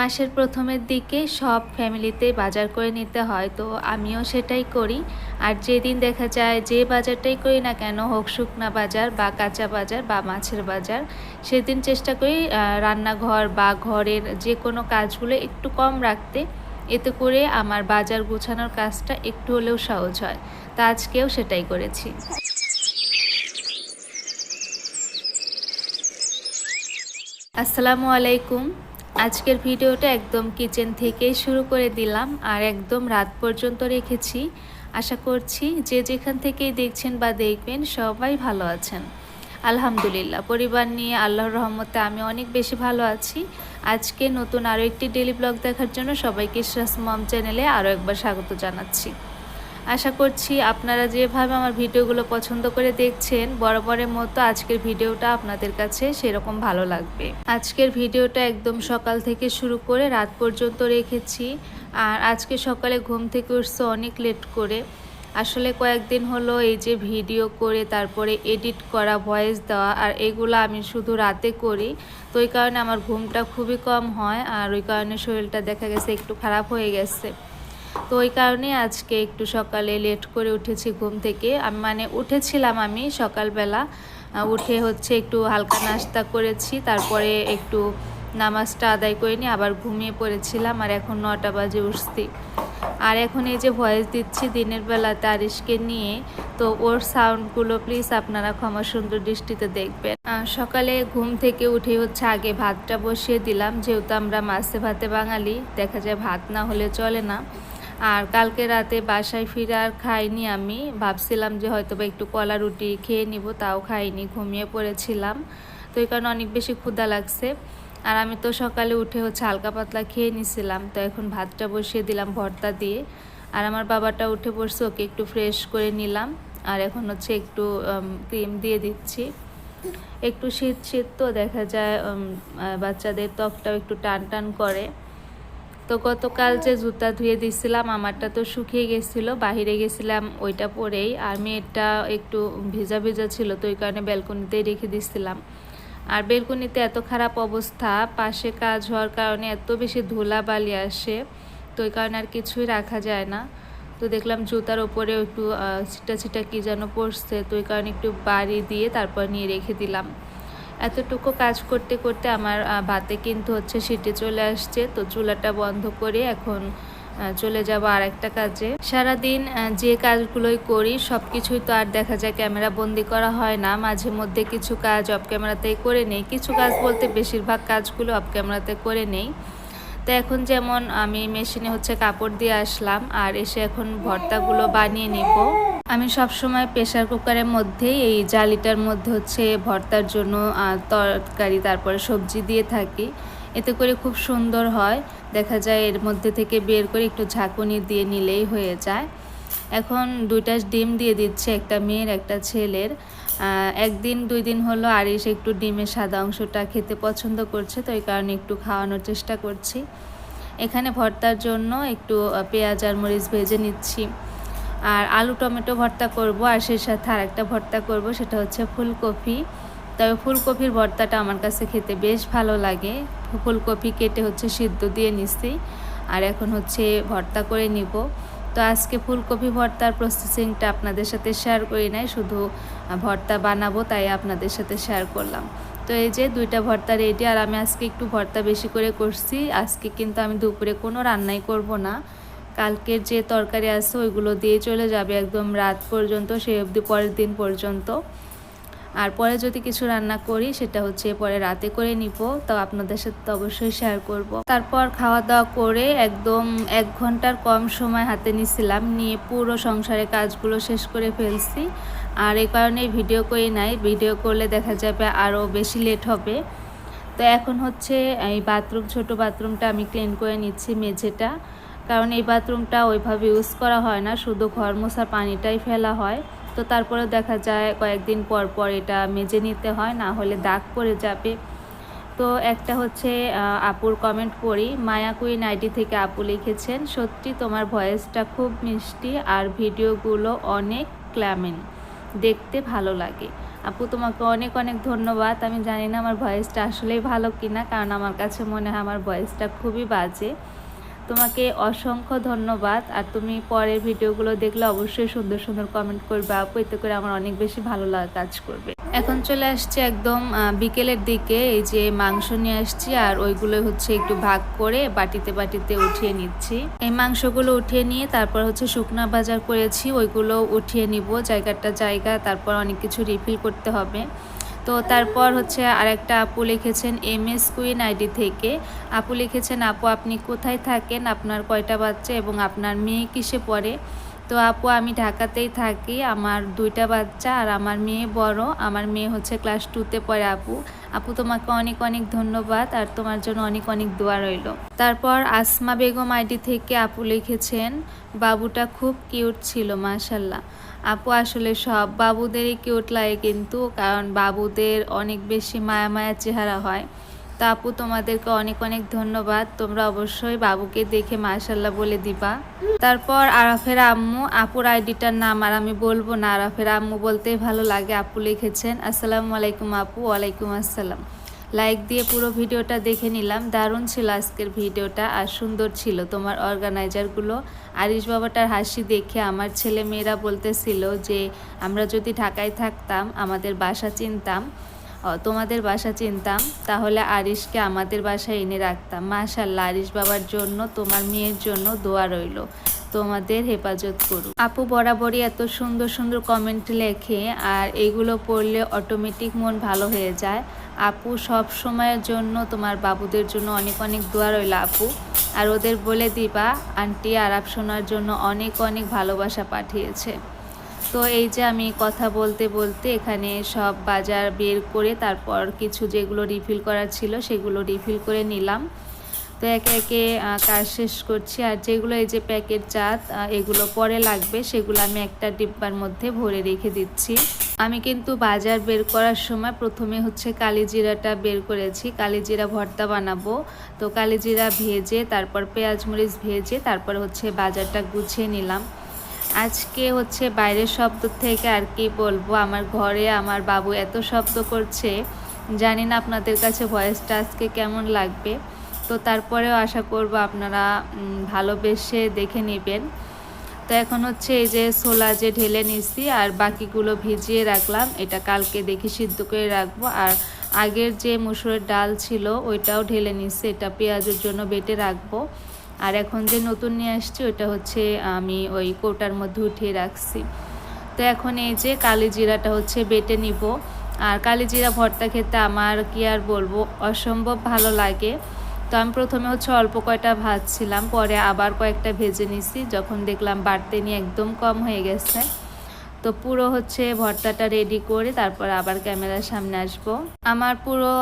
মাসের প্রথমের দিকে সব ফ্যামিলিতে বাজার করে নিতে হয়, তো আমিও সেটাই করি। আর যেদিন দেখা যায় যে বাজারটাই করি না কেন, হোক শুকনা বাজার বা কাঁচা বাজার বা মাছের বাজার, সেদিন চেষ্টা করি রান্নাঘর বা ঘরের যে কোনো কাজগুলো একটু কম রাখতে। এতে করে আমার বাজার গোছানোর কাজটা একটু হলেও সহজ হয়। তা আজকেও সেটাই করেছি। আসসালামু আলাইকুম। আজকের ভিডিওটা একদম কিচেন থেকেই শুরু করে দিলাম আর একদম রাত পর্যন্ত রেখেছি। আশা করছি যে যেখান থেকেই দেখছেন বা দেখবেন সবাই ভালো আছেন। আলহামদুলিল্লাহ, পরিবার নিয়ে আল্লাহর রহমতে আমি অনেক বেশি ভালো আছি। আজকে নতুন আরও একটি ডেলি ব্লগ দেখার জন্য সবাইকে শ্বাস মম চ্যানেলে আরও একবার স্বাগত জানাচ্ছি। আশা করছি আপনারা যেভাবে আমার ভিডিওগুলো পছন্দ করে দেখছেন, বরাবরের মতো আজকের ভিডিওটা আপনাদের কাছে সেরকম ভালো লাগবে। আজকের ভিডিওটা একদম সকাল থেকে শুরু করে রাত পর্যন্ত রেখেছি। আর আজকে সকালে ঘুম থেকে উঠছে অনেক লেট করে। আসলে কয়েকদিন হলো এই যে ভিডিও করে, তারপরে এডিট করা, ভয়েস দেওয়া, আর এগুলো আমি শুধু রাতে করি। তো ওই কারণে আমার ঘুমটা খুবই কম হয়, আর ওই কারণে শরীরটা দেখা গেছে একটু খারাপ হয়ে গেছে। তো ওই কারণে আজকে একটু সকালে লেট করে উঠেছি ঘুম থেকে। মানে উঠেছিলাম আমি সকালবেলা। উঠে হচ্ছে একটু হালকা নাস্তা করেছি, তারপরে একটু নামাজটা আদায় করে নিয়ে আবার ঘুমিয়ে পড়েছিলাম আর এখন নটা বাজে উঠছি। আর এখন এই যে ভয়েস দিচ্ছি দিনের বেলা তারিশকে নিয়ে, তো ওর সাউন্ডগুলো প্লিজ আপনারা ক্ষমা সুন্দর দৃষ্টিতে দেখবেন। সকালে ঘুম থেকে উঠে হচ্ছে আগে ভাতটা বসিয়ে দিলাম, যেহেতু আমরা মাছে ভাতে বাঙালি, দেখা যায় ভাত না হলে চলে না। আর কালকে রাতে বাসায় ফিরে আর খাইনি আমি। ভাবছিলাম যে হয়তো বা একটু কলা রুটি খেয়ে নিব, তাও খাইনি, ঘুমিয়ে পড়েছিলাম। তো এই কারণে অনেক বেশি ক্ষুধা লাগছে। আর আমি তো সকালে উঠে হচ্ছে হালকা পাতলা খেয়ে নিছিলাম, তো এখন ভাতটা বসিয়ে দিলাম ভর্তা দিয়ে। আর আমার বাবাটা উঠে পড়ছে ওকে একটু ফ্রেশ করে নিলাম। আর এখন হচ্ছে একটু ক্রিম দিয়ে দিচ্ছি। একটু শীত শীত তো দেখা যায় বাচ্চাদের ত্বকটাও একটু টান টান করে। তো গতকাল যে জুতা ধুয়ে দিছিলাম আমারটা তো শুকিয়ে গেছিল, বাহিরে গেছিলাম ওইটা পরেই, আর মেয়েরটা একটু ভেজা ভেজা ছিল, তো ওই কারণে ব্যালকনিতেই রেখে দিছিলাম আর বেলকনিতে এত খারাপ অবস্থা, পাশে কাজ হওয়ার কারণে এত বেশি ধুলা বালি আসে, তো ওই কারণে আর কিছুই রাখা যায় না। তো দেখলাম জুতার ওপরে একটু ছিটা ছিটা কী যেন পড়ছে তো ওই কারণে একটু বাড়ি দিয়ে তারপর নিয়ে রেখে দিলাম। এতটুকু কাজ করতে করতে আমার ভাতে কিন্তু হচ্ছে সিটি চলে আসছে। তো চুলাটা বন্ধ করে এখন চলে যাব আর একটা কাজে। সারাদিন যে কাজগুলোই করি সব কিছুই তো আর দেখা যায় ক্যামেরা বন্দি করা হয় না। মাঝে মধ্যে কিছু কাজ অফ ক্যামেরাতেই করে নেই। কিছু কাজ বলতে বেশিরভাগ কাজগুলো অফ ক্যামেরাতে করে নেই। তো এখন যেমন আমি মেশিনে হচ্ছে কাপড় দিয়ে আসলাম, আর এসে এখন ভর্তাগুলো বানিয়ে নিব। আমি সব সময় প্রেশার কুকারের মধ্যেই এই জালিটার মধ্যে হচ্ছে ভর্তার জন্য তরকারি, তারপরে সবজি দিয়ে থাকি। এতে করে খুব সুন্দর হয়। দেখা যায় এর মধ্যে থেকে বের করে একটু ঝাঁকুনি দিয়ে নিলেই হয়ে যায়। এখন দুইটা ডিম দিয়ে দিচ্ছে, একটা মেয়ের, একটা ছেলের। একদিন দুই দিন হলো আরিস একটু ডিমের সাদা অংশটা খেতে পছন্দ করছে, তো এই কারণে একটু খাওয়ানোর চেষ্টা করছি। এখানে ভর্তার জন্য একটু পেঁয়াজ আর মরিচ ভেজে নিচ্ছি। আর আলু টমেটো ভর্তা করব, আর সেই সাথে আর একটা ভর্তা করব, সেটা হচ্ছে ফুলকপি। তবে ফুলকপির ভর্তাটা আমার কাছে খেতে বেশ ভালো লাগে। ফুলকপি কেটে হচ্ছে সিদ্ধ দিয়ে নিচ্ছি আর এখন হচ্ছে ভর্তা করে নিব। তো আজকে ফুলকপি ভর্তার প্রসেসিংটা আপনাদের সাথে শেয়ার করি নাই, শুধু ভর্তা বানাবো, তাই আপনাদের সাথে শেয়ার করলাম। তো এই যে দুইটা ভর্তা রেডি আর আমি আজকে একটু ভর্তা বেশি করে করছি। আজকে কিন্তু আমি দুপুরে কোনো রান্নাই করব না। কালকের যে তরকারি আছে, ওইগুলো দিয়ে চলে যাবে একদম রাত পর্যন্ত সেই অবধি পরের দিন পর্যন্ত। আর পরে যদি কিছু রান্না করি, সেটা হচ্ছে পরে রাতে করে নিব। তো আপনাদের সাথে তো অবশ্যই শেয়ার করব। তারপর খাওয়া দাওয়া করে একদম এক ঘণ্টার কম সময় হাতে নিছিলাম। নিয়ে পুরো সংসারের কাজগুলো শেষ করে ফেলছি। আর এই কারণে ভিডিও করি নাই। ভিডিও করলে দেখা যাবে আরও বেশি লেট হবে। তো এখন হচ্ছে এই বাথরুম ছোট বাথরুমটা আমি ক্লিন করে নিচ্ছি মেঝেটা। কারণ এই বাথরুমটা ওইভাবে ইউজ করা হয় না। শুধু ঘর মোছার পানিটাই ফেলা হয়। তো তারপরে দেখা যায় কয়েকদিন পর পর এটা মেজে নিতে হয়, না হলে দাগ পড়ে যাবে। তো একটা হচ্ছে আপুর কমেন্ট পড়ি, মায়া কুইন আইডি থেকে আপু লিখেছেন, সত্যি তোমার ভয়েসটা খুব মিষ্টি আর ভিডিওগুলো অনেক ক্ল্যামিন, দেখতে ভালো লাগে। আপু তোমাকে অনেক অনেক ধন্যবাদ, আমি জানি না আমার ভয়েসটা আসলেই ভালো কিনা, কারণ আমার কাছে মনে হয় আমার ভয়েসটা খুবই বাজে। তোমাকে অসংখ্য ধন্যবাদ। আর তুমি পরের ভিডিওগুলো দেখলে অবশ্যই সুন্দর সুন্দর কমেন্ট করবে। আপু, এতে করে আমার অনেক বেশি ভালো লাগা কাজ করবে। এখন চলে আসছে একদম বিকেলের দিকে। এই যে মাংস নিয়ে আসছি আর ওইগুলো হচ্ছে একটু ভাগ করে বাটিতে বাটিতে উঠিয়ে নিচ্ছি। এই মাংসগুলো উঠিয়ে নিয়ে তারপর হচ্ছে শুকনা বাজার করেছি। ওইগুলো উঠিয়ে নিব। জায়গাটা জায়গা, তারপর অনেক কিছু রিফিল করতে হবে। তো তারপর হচ্ছে আরেকটা আপু লিখেছেন, এম এস কুইন আইডি থেকে। আপু লিখেছেন, আপু, আপনি কোথায় থাকেন? আপনার কয়টা বাচ্চা এবং আপনার মেয়ে কিসে পড়ে? তো আপু, আমি ঢাকাতেই থাকি। আমার দুইটা বাচ্চা আর আমার মেয়ে বড়। আমার মেয়ে হচ্ছে ক্লাস টুতে পড়ে আপু। আপু তোমাকে অনেক অনেক ধন্যবাদ আর তোমার জন্য অনেক অনেক দোয়া রইল। তারপর আসমা বেগম আইডি থেকে আপু লিখেছেন, বাবুটা খুব কিউট ছিল মাশাল্লাহ আপু আসলে সব বাবুদেরই কিউট লাগে কিন্তু, কারণ বাবুদের অনেক বেশি মায়া মায়া চেহারা হয়। তো আপু, তোমাদেরকে অনেক অনেক ধন্যবাদ। তোমরা অবশ্যই বাবুকে দেখে মাশাল্লাহ বলে দিবা। তারপর আরাফের আম্মু, আপুর আইডিটার নাম আর আমি বলব না। আরাফের আম্মু বলতেই ভালো লাগে, আপু লিখেছেন, আসসালামু আলাইকুম আপু, ওয়ালাইকুম আসসালাম। লাইক দিয়ে পুরো ভিডিওটা দেখে নিলাম। দারুণ ছিল আজকের ভিডিওটা আর সুন্দর ছিল। তোমার অর্গানাইজারগুলো আরিশ বাবাটার হাসি দেখে আমার ছেলে মেয়েরা বলতেছিল যে, আমরা যদি ঢাকায় থাকতাম, আমাদের বাসা চিনতাম। তোমাদের বাসা চিনতাম, তাহলে আরিশকে আমাদের বাসায় এনে রাখতাম। মাশাল্লাহ আরিশ বাবার জন্য, তোমার মেয়ের জন্য দোয়া রইল। তোমাদের হেফাজত করুক। আপু বরাবরই এত সুন্দর সুন্দর কমেন্ট লেখে, আর এগুলো পড়লে অটোমেটিক মন ভালো হয়ে যায়। আপু সব সময়ের জন্য তোমার বাবুদের জন্য অনেক অনেক দোয়া রইল আপু। আর ওদের বলে দিবা, আন্টি আরাপ শোনার জন্য অনেক অনেক ভালোবাসা পাঠিয়েছে। তো এই যে আমি কথা বলতে বলতে এখানে সব বাজার বের করে তারপর কিছু যেগুলো রিফিল করার ছিল সেগুলো রিফিল করে নিলাম। তো একে একে কাজ শেষ করছি। আর যেগুলো এই যে প্যাকেট আহ, এগুলো পরে লাগবে সেগুলো আমি একটা ডিব্বার মধ্যে ভরে রেখে দিচ্ছি। আমি কিন্তু বাজার বের করার সময় প্রথমে হচ্ছে কালিজিরাটা বের করেছি। কালিজিরা ভর্তা বানাবো। তো কালিজিরা ভেজে তারপর পেঁয়াজ মরিচ ভেজে তারপর হচ্ছে বাজারটা গুছিয়ে নিলাম। আজকে হচ্ছে বাইরের শব্দ থেকে আর কি বলব? আমার ঘরে আমার বাবু এত শব্দ করছে। জানি না আপনাদের কাছে ভয়েসটা আজকে কেমন লাগবে। তো তারপরেও আশা করব আপনারা ভালোবেসে দেখে নেবেন। তো এখন হচ্ছে এই যে ছোলা যে ঢেলে নিছি আর বাকিগুলো ভিজিয়ে রাখলাম। এটা কালকে দেখি সিদ্ধ করে রাখব। আর আগের যে মুসুরের ডাল ছিল, ওইটাও ঢেলে নিছি। এটা পেঁয়াজের জন্য বেটে রাখব। আর এখন যে নতুন নিয়ে আসছি, ওটা হচ্ছে আমি ওই কোটার মধ্যে উঠিয়ে রাখছি। তো এখন এই যে কালি জিরাটা হচ্ছে বেটে নিব। আর কালি জিরা ভর্তা খেতে আমার কি আর বলব, অসম্ভব ভালো লাগে। তো আমি প্রথমে হচ্ছে অল্প কয়টা ভাজছিলাম, পরে আবার কয়েকটা ভেজে নিছি, যখন দেখলাম বাড়তে নিয়ে একদম কম হয়ে গেছে। তো পুরো হচ্ছে ভর্তাটা রেডি করে তারপর আবার ক্যামেরার সামনে আসব। আমার পুরো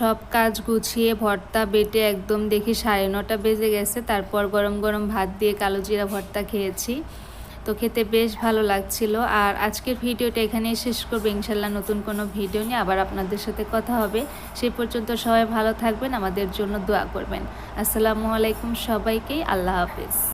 সব কাজ গুছিয়ে ভর্তা বেটে একদম দেখি সাড়ে নটা বেজে গেছে, তারপর গরম গরম ভাত দিয়ে কালো জিরা ভর্তা খেয়েছি। তো খেতে বেশ ভালো লাগছিল। আর আজকের ভিডিওটা এখানেই শেষ করব। ইনশাল্লাহ নতুন কোনো ভিডিও নিয়ে আবার আপনাদের সাথে কথা হবে। সেই পর্যন্ত সবাই ভালো থাকবেন, আমাদের জন্য দোয়া করবেন। আসসালামু আলাইকুম সবাইকেই আল্লাহ হাফেজ।